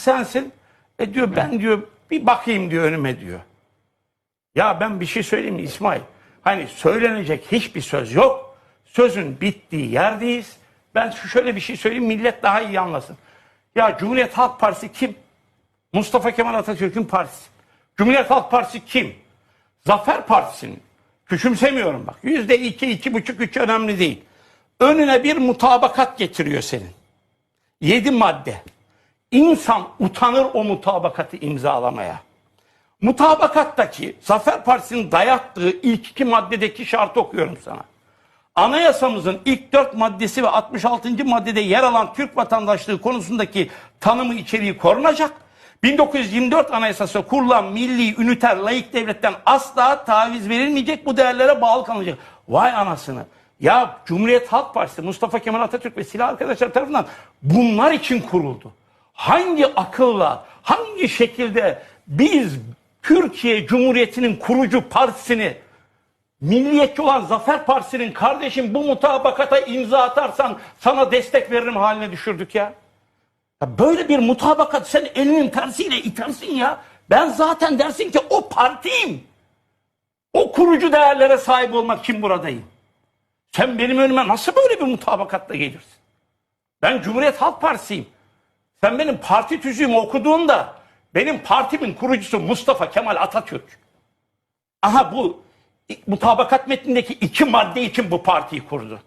sensin. E diyor ben diyor bir bakayım diyor önüme diyor. Ya ben bir şey söyleyeyim mi İsmail? Hani söylenecek hiçbir söz yok. Sözün bittiği yerdeyiz. Ben şu şöyle bir şey söyleyeyim millet daha iyi anlasın. Ya Cumhuriyet Halk Partisi kim? Mustafa Kemal Atatürk'ün partisi. Cumhuriyet Halk Partisi kim? Zafer Partisi'nin. Küçümsemiyorum bak. Yüzde iki, iki buçuk, üç önemli değil. Önüne bir mutabakat getiriyor senin. Yedi madde. İnsan utanır o mutabakatı imzalamaya. Mutabakattaki Zafer Partisi'nin dayattığı ilk iki maddedeki şartı okuyorum sana. Anayasamızın ilk dört maddesi ve 66. maddede yer alan Türk vatandaşlığı konusundaki tanımı içeriği korunacak. 1924 Anayasası kurulan milli, üniter, layık devletten asla taviz verilmeyecek bu değerlere bağlı kalınacak. Vay anasını. Ya Cumhuriyet Halk Partisi, Mustafa Kemal Atatürk ve silah arkadaşlar tarafından bunlar için kuruldu. Hangi akılla, hangi şekilde biz Türkiye Cumhuriyeti'nin kurucu partisini milliyetçi olan Zafer Partisi'nin kardeşim bu mutabakata imza atarsan sana destek veririm haline düşürdük ya. ya böyle bir mutabakat sen elinin tersiyle itersin ya. Ben zaten dersin ki o partiyim. O kurucu değerlere sahip olmak için buradayım. Sen benim önüme nasıl böyle bir mutabakatla gelirsin? Ben Cumhuriyet Halk Partisi'yim. Sen benim parti tüzüğümü okuduğunda benim partimin kurucusu Mustafa Kemal Atatürk. Aha bu mutabakat metnindeki iki madde için bu partiyi kurdu.